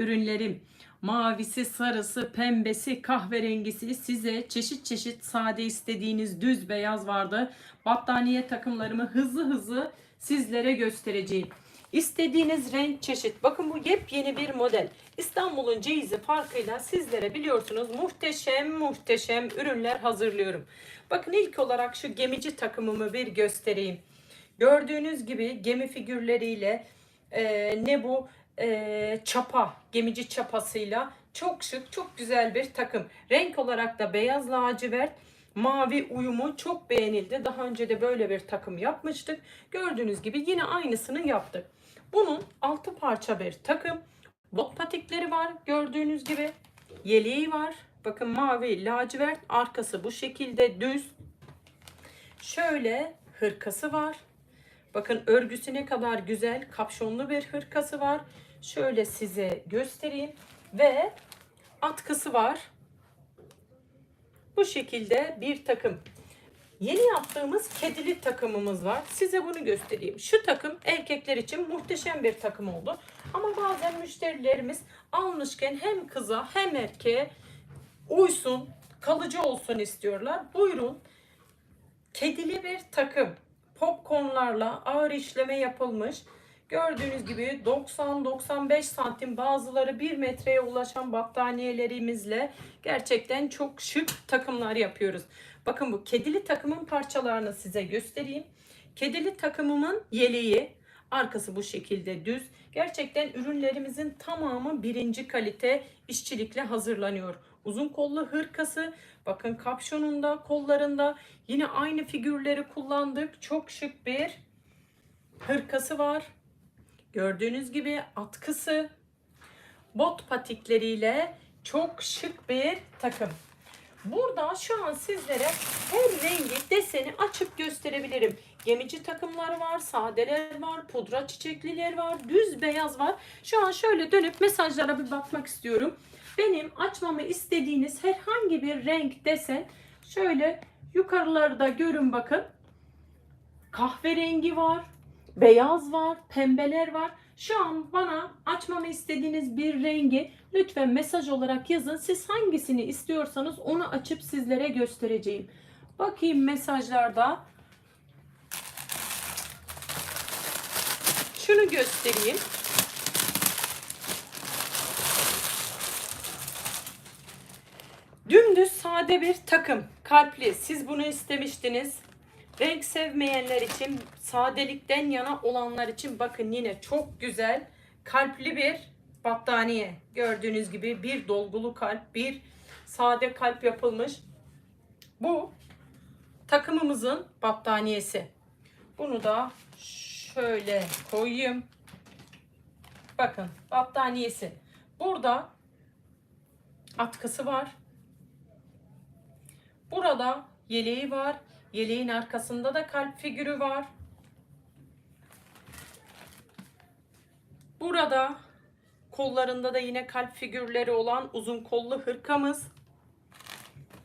ürünlerim. Mavisi, sarısı, pembesi, kahverengisi size çeşit çeşit sade istediğiniz düz beyaz vardı. Battaniye takımlarımı hızlı hızlı sizlere göstereceğim. İstediğiniz renk çeşit. Bakın bu yepyeni bir model. İstanbul'un ceyizi farkıyla sizlere biliyorsunuz muhteşem muhteşem ürünler hazırlıyorum. Bakın ilk olarak şu gemici takımımı bir göstereyim. Gördüğünüz gibi gemi figürleriyle e, ne bu e, çapa, gemici çapasıyla çok şık, çok güzel bir takım. Renk olarak da beyaz lacivert, mavi uyumu çok beğenildi. Daha önce de böyle bir takım yapmıştık. Gördüğünüz gibi yine aynısını yaptık. Bunun altı parça bir takım. Bot patikleri var gördüğünüz gibi. Yeleği var. Bakın mavi lacivert arkası bu şekilde düz. Şöyle hırkası var. Bakın örgüsü ne kadar güzel. Kapşonlu bir hırkası var. Şöyle size göstereyim. Ve atkısı var. Bu şekilde bir takım. Yeni yaptığımız kedili takımımız var. Size bunu göstereyim. Şu takım erkekler için muhteşem bir takım oldu. Ama bazen müşterilerimiz almışken hem kıza hem erkeğe uysun, kalıcı olsun istiyorlar. Buyurun. Kedili bir takım. Popcornlarla ağır işleme yapılmış. Gördüğünüz gibi 90-95 santim bazıları 1 metreye ulaşan battaniyelerimizle gerçekten çok şık takımlar yapıyoruz. Bakın bu kedili takımın parçalarını size göstereyim. Kedili takımımın yeleği, arkası bu şekilde düz. Gerçekten ürünlerimizin tamamı birinci kalite işçilikle hazırlanıyor. Uzun kollu hırkası, bakın kapşonunda, kollarında yine aynı figürleri kullandık. Çok şık bir hırkası var. Gördüğünüz gibi atkısı, bot patikleriyle çok şık bir takım. Burada şu an sizlere her rengi deseni açıp gösterebilirim. Gemici takımlar var, sadeler var, pudra çiçekliler var, düz beyaz var. Şu an şöyle dönüp mesajlara bir bakmak istiyorum. Benim açmamı istediğiniz herhangi bir renk desen şöyle yukarılarda görün bakın. Kahverengi var, beyaz var, pembeler var. Şu an bana açmamı istediğiniz bir rengi lütfen mesaj olarak yazın. Siz hangisini istiyorsanız onu açıp sizlere göstereceğim. Bakayım mesajlarda. Şunu göstereyim. Dümdüz sade bir takım. Kalpli. Siz bunu istemiştiniz. Renk sevmeyenler için, sadelikten yana olanlar için bakın yine çok güzel kalpli bir battaniye. Gördüğünüz gibi bir dolgulu kalp, bir sade kalp yapılmış. Bu takımımızın battaniyesi. Bunu da şöyle koyayım. Bakın battaniyesi. Burada atkısı var. Burada yeleği var. Yeleğin arkasında da kalp figürü var. Burada kollarında da yine kalp figürleri olan uzun kollu hırkamız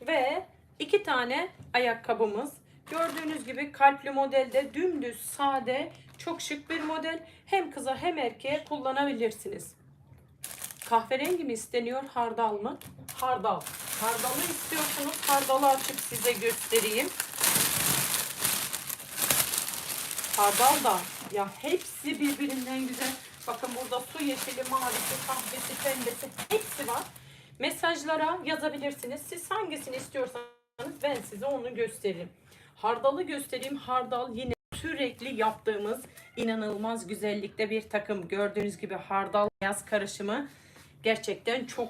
ve iki tane ayakkabımız. Gördüğünüz gibi kalpli modelde dümdüz sade çok şık bir model. Hem kıza hem erkeğe kullanabilirsiniz. Kahverengi mi isteniyor hardal mı? Hardal. Hardalı istiyorsanız hardalı açıp size göstereyim. Hardal da ya hepsi birbirinden güzel. Bakın burada su yeşili, mavisi, kahvesi, pembesi hepsi var. Mesajlara yazabilirsiniz. Siz hangisini istiyorsanız ben size onu gösteririm. Hardalı göstereyim. Hardal yine sürekli yaptığımız inanılmaz güzellikte bir takım. Gördüğünüz gibi hardal beyaz karışımı gerçekten çok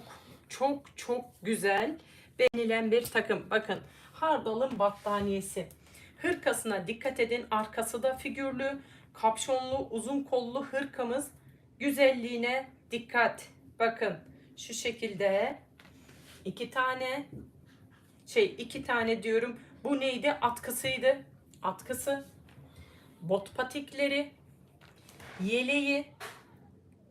çok çok güzel beğenilen bir takım. Bakın hardalın battaniyesi. Hırkasına dikkat edin. Arkası da figürlü, kapşonlu, uzun kollu hırkamız. Güzelliğine dikkat. Bakın şu şekilde iki tane şey iki tane diyorum. Bu neydi? Atkısıydı. Atkısı. Bot patikleri. Yeleği.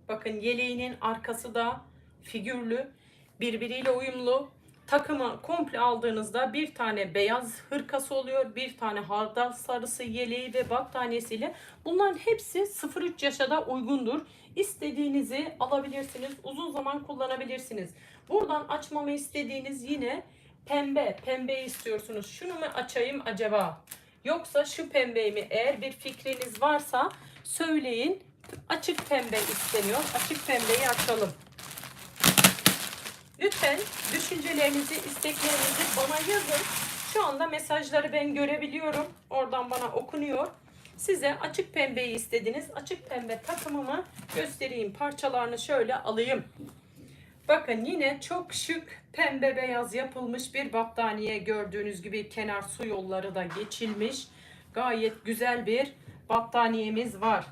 Bakın yeleğinin arkası da figürlü. Birbiriyle uyumlu. takımı komple aldığınızda bir tane beyaz hırkası oluyor. Bir tane hardal sarısı yeleği ve battaniyesiyle. Bunların hepsi 0-3 yaşa da uygundur. İstediğinizi alabilirsiniz. Uzun zaman kullanabilirsiniz. Buradan açmamı istediğiniz yine pembe. Pembe istiyorsunuz. Şunu mu açayım acaba? Yoksa şu pembeyi mi? Eğer bir fikriniz varsa söyleyin. Açık pembe isteniyor. Açık pembeyi açalım. Lütfen düşüncelerinizi, isteklerinizi bana yazın. Şu anda mesajları ben görebiliyorum. Oradan bana okunuyor. Size açık pembeyi istediniz. Açık pembe takımımı göstereyim. Parçalarını şöyle alayım. Bakın yine çok şık pembe beyaz yapılmış bir battaniye gördüğünüz gibi kenar su yolları da geçilmiş. Gayet güzel bir battaniyemiz var.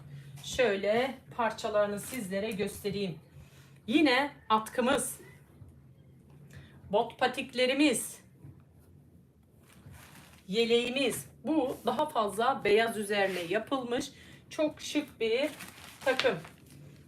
Şöyle parçalarını sizlere göstereyim. Yine atkımız, bot patiklerimiz, yeleğimiz. Bu daha fazla beyaz üzerine yapılmış çok şık bir takım.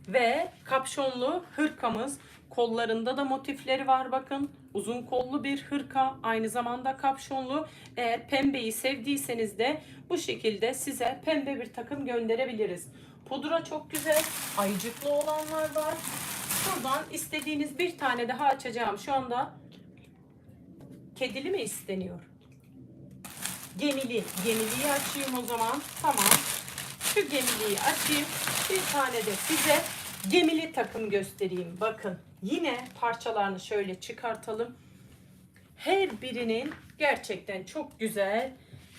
Ve kapşonlu hırkamız. Kollarında da motifleri var bakın. Uzun kollu bir hırka. Aynı zamanda kapşonlu. Eğer pembeyi sevdiyseniz de bu şekilde size pembe bir takım gönderebiliriz. Pudra çok güzel. Ayıcıklı olanlar var. Şuradan istediğiniz bir tane daha açacağım. Şu anda kedili mi isteniyor? Gemili. Gemiliyi açayım o zaman. Tamam. Şu gemiliyi açayım. Bir tane de size gemili takım göstereyim. Bakın yine parçalarını şöyle çıkartalım. Her birinin gerçekten çok güzel.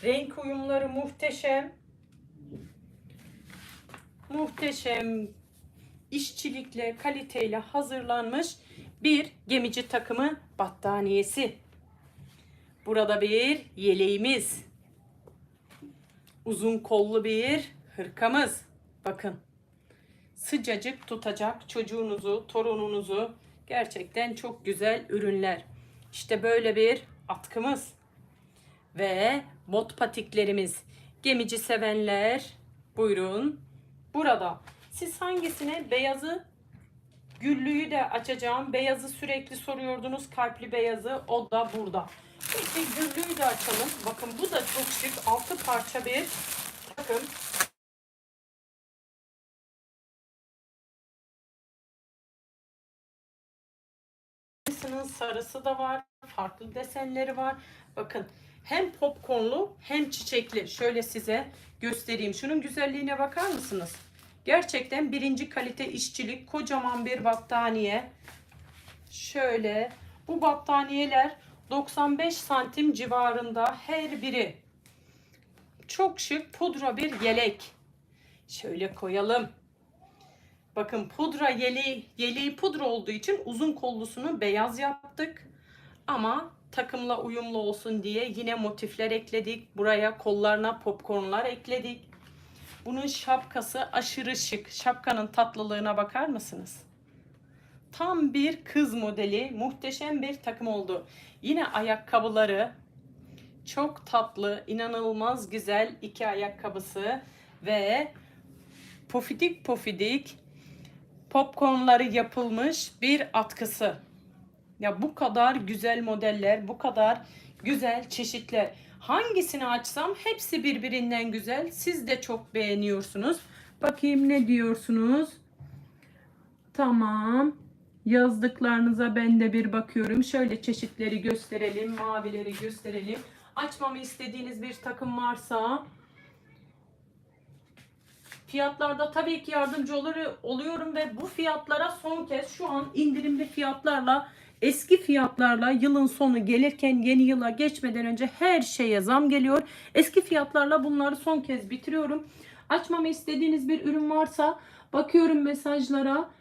Renk uyumları muhteşem. Muhteşem işçilikle, kaliteyle hazırlanmış bir gemici takımı battaniyesi. Burada bir yeleğimiz. Uzun kollu bir hırkamız. Bakın. Sıcacık tutacak çocuğunuzu, torununuzu. Gerçekten çok güzel ürünler. İşte böyle bir atkımız. Ve bot patiklerimiz. Gemici sevenler buyurun. Burada. Siz hangisine beyazı Güllüyü de açacağım. Beyazı sürekli soruyordunuz. Kalpli beyazı. O da burada. Peki güllüyü de açalım. Bakın bu da çok şık. Altı parça bir takım. Aynısının sarısı da var. Farklı desenleri var. Bakın hem popcornlu hem çiçekli. Şöyle size göstereyim. Şunun güzelliğine bakar mısınız? Gerçekten birinci kalite işçilik. Kocaman bir battaniye. Şöyle bu battaniyeler 95 santim civarında her biri. Çok şık pudra bir yelek. Şöyle koyalım. Bakın pudra yeleği, yeleği pudra olduğu için uzun kollusunu beyaz yaptık. Ama takımla uyumlu olsun diye yine motifler ekledik. Buraya kollarına popcornlar ekledik. Bunun şapkası aşırı şık. Şapkanın tatlılığına bakar mısınız? Tam bir kız modeli, muhteşem bir takım oldu. Yine ayakkabıları çok tatlı, inanılmaz güzel iki ayakkabısı ve pofidik pofidik popcornları yapılmış bir atkısı. Ya bu kadar güzel modeller, bu kadar güzel çeşitler. Hangisini açsam hepsi birbirinden güzel. Siz de çok beğeniyorsunuz. Bakayım ne diyorsunuz? Tamam. Yazdıklarınıza ben de bir bakıyorum. Şöyle çeşitleri gösterelim. Mavileri gösterelim. Açmamı istediğiniz bir takım varsa fiyatlarda tabii ki yardımcı olur, oluyorum ve bu fiyatlara son kez şu an indirimli fiyatlarla eski fiyatlarla yılın sonu gelirken yeni yıla geçmeden önce her şeye zam geliyor. Eski fiyatlarla bunları son kez bitiriyorum. Açmamı istediğiniz bir ürün varsa bakıyorum mesajlara.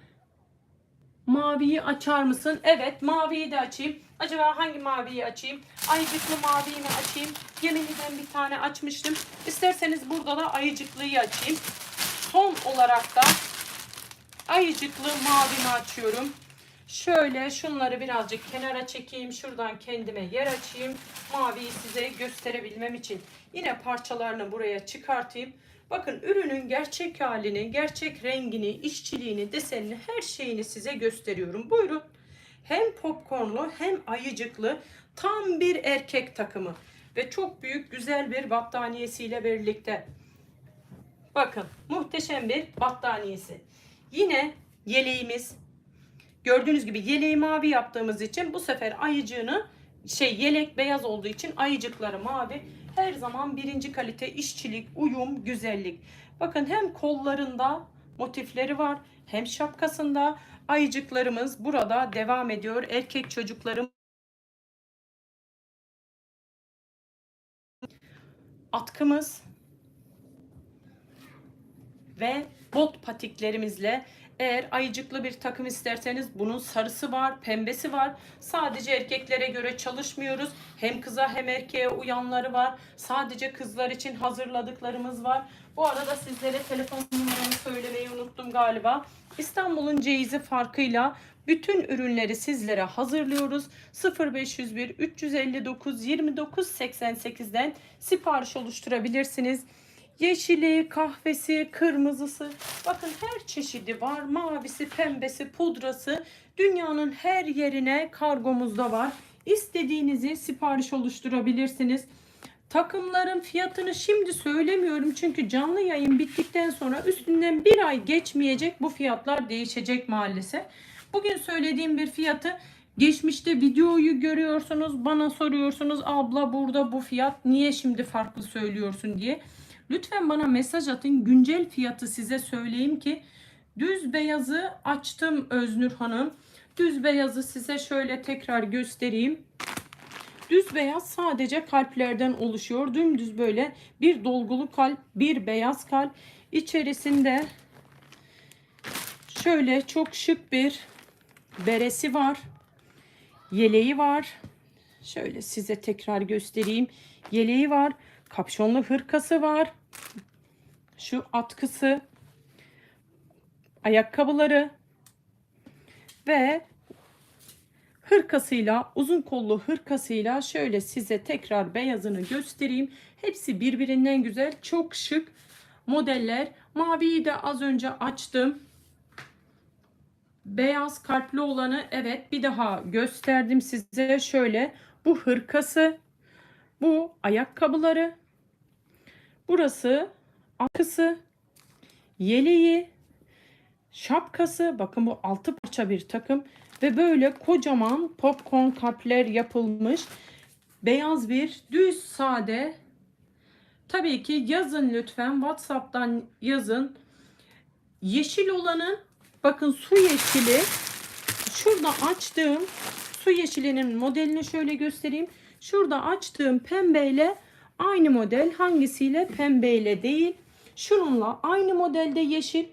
Maviyi açar mısın? Evet maviyi de açayım. Acaba hangi maviyi açayım? Ayıcıklı maviyi mi açayım? Gemini'den bir tane açmıştım. İsterseniz burada da ayıcıklıyı açayım. Son olarak da ayıcıklı mavimi açıyorum. Şöyle şunları birazcık kenara çekeyim. Şuradan kendime yer açayım. Maviyi size gösterebilmem için. Yine parçalarını buraya çıkartayım. Bakın ürünün gerçek halini, gerçek rengini, işçiliğini, desenini, her şeyini size gösteriyorum. Buyurun. Hem popcornlu hem ayıcıklı tam bir erkek takımı. Ve çok büyük güzel bir battaniyesiyle birlikte. Bakın muhteşem bir battaniyesi. Yine yeleğimiz. Gördüğünüz gibi yeleği mavi yaptığımız için bu sefer ayıcığını şey yelek beyaz olduğu için ayıcıkları mavi. Her zaman birinci kalite işçilik, uyum, güzellik. Bakın hem kollarında motifleri var hem şapkasında ayıcıklarımız burada devam ediyor. Erkek çocuklarım atkımız ve bot patiklerimizle eğer ayıcıklı bir takım isterseniz bunun sarısı var, pembesi var. Sadece erkeklere göre çalışmıyoruz. Hem kıza hem erkeğe uyanları var. Sadece kızlar için hazırladıklarımız var. Bu arada sizlere telefon numaramı söylemeyi unuttum galiba. İstanbul'un ceyizi farkıyla bütün ürünleri sizlere hazırlıyoruz. 0501 359 29 88'den sipariş oluşturabilirsiniz. Yeşili, kahvesi, kırmızısı. Bakın her çeşidi var. Mavisi, pembesi, pudrası. Dünyanın her yerine kargomuzda var. İstediğinizi sipariş oluşturabilirsiniz. Takımların fiyatını şimdi söylemiyorum çünkü canlı yayın bittikten sonra üstünden bir ay geçmeyecek bu fiyatlar değişecek maalesef. Bugün söylediğim bir fiyatı geçmişte videoyu görüyorsunuz bana soruyorsunuz abla burada bu fiyat niye şimdi farklı söylüyorsun diye. Lütfen bana mesaj atın güncel fiyatı size söyleyeyim ki düz beyazı açtım Öznur Hanım. Düz beyazı size şöyle tekrar göstereyim. Düz beyaz sadece kalplerden oluşuyor. Dümdüz böyle bir dolgulu kalp, bir beyaz kalp. İçerisinde şöyle çok şık bir beresi var. Yeleği var. Şöyle size tekrar göstereyim. Yeleği var. Kapşonlu hırkası var. Şu atkısı. Ayakkabıları. Ve hırkasıyla uzun kollu hırkasıyla şöyle size tekrar beyazını göstereyim. Hepsi birbirinden güzel. Çok şık modeller. Maviyi de az önce açtım. Beyaz kalpli olanı evet bir daha gösterdim size. Şöyle bu hırkası. Bu ayakkabıları. Burası akısı. Yeleği. Şapkası. Bakın bu altı parça bir takım. Ve böyle kocaman popcorn kalpler yapılmış. Beyaz bir düz sade. Tabii ki yazın lütfen. Whatsapp'tan yazın. Yeşil olanın bakın su yeşili. Şurada açtığım su yeşilinin modelini şöyle göstereyim. Şurada açtığım pembeyle aynı model hangisiyle pembeyle değil. Şununla aynı modelde yeşil.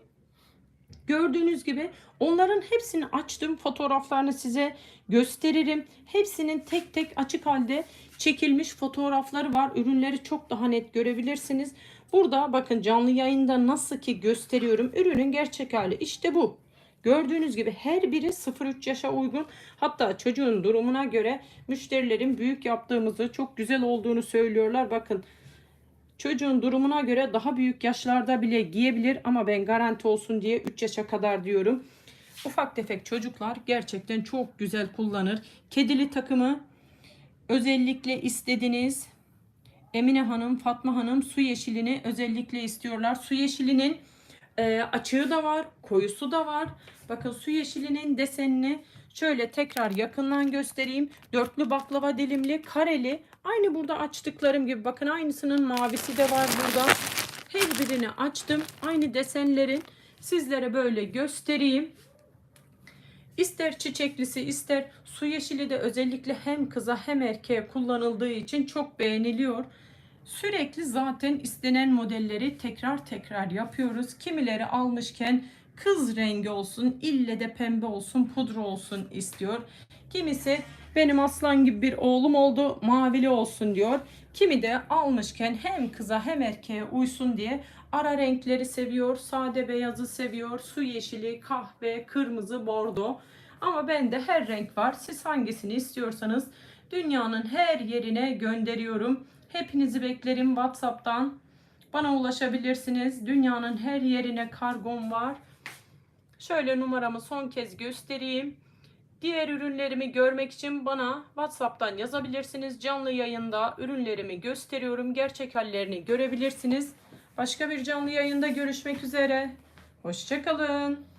Gördüğünüz gibi onların hepsini açtım. Fotoğraflarını size gösteririm. Hepsinin tek tek açık halde çekilmiş fotoğrafları var. Ürünleri çok daha net görebilirsiniz. Burada bakın canlı yayında nasıl ki gösteriyorum. Ürünün gerçek hali işte bu. Gördüğünüz gibi her biri 0-3 yaşa uygun. Hatta çocuğun durumuna göre müşterilerin büyük yaptığımızı çok güzel olduğunu söylüyorlar. Bakın çocuğun durumuna göre daha büyük yaşlarda bile giyebilir ama ben garanti olsun diye 3 yaşa kadar diyorum. Ufak tefek çocuklar gerçekten çok güzel kullanır. Kedili takımı özellikle istediniz. Emine Hanım, Fatma Hanım su yeşilini özellikle istiyorlar. Su yeşilinin e, açığı da var, koyusu da var. Bakın su yeşilinin desenini şöyle tekrar yakından göstereyim. Dörtlü baklava dilimli, kareli. Aynı burada açtıklarım gibi. Bakın aynısının mavisi de var burada. Her birini açtım. Aynı desenlerin sizlere böyle göstereyim. İster çiçeklisi ister su yeşili de özellikle hem kıza hem erkeğe kullanıldığı için çok beğeniliyor. Sürekli zaten istenen modelleri tekrar tekrar yapıyoruz. Kimileri almışken kız rengi olsun, ille de pembe olsun, pudra olsun istiyor. Kimisi benim aslan gibi bir oğlum oldu, mavili olsun diyor. Kimi de almışken hem kıza hem erkeğe uysun diye ara renkleri seviyor, sade beyazı seviyor, su yeşili, kahve, kırmızı, bordo. Ama bende her renk var. Siz hangisini istiyorsanız dünyanın her yerine gönderiyorum. Hepinizi beklerim WhatsApp'tan. Bana ulaşabilirsiniz. Dünyanın her yerine kargom var. Şöyle numaramı son kez göstereyim. Diğer ürünlerimi görmek için bana WhatsApp'tan yazabilirsiniz. Canlı yayında ürünlerimi gösteriyorum. Gerçek hallerini görebilirsiniz. Başka bir canlı yayında görüşmek üzere. Hoşçakalın.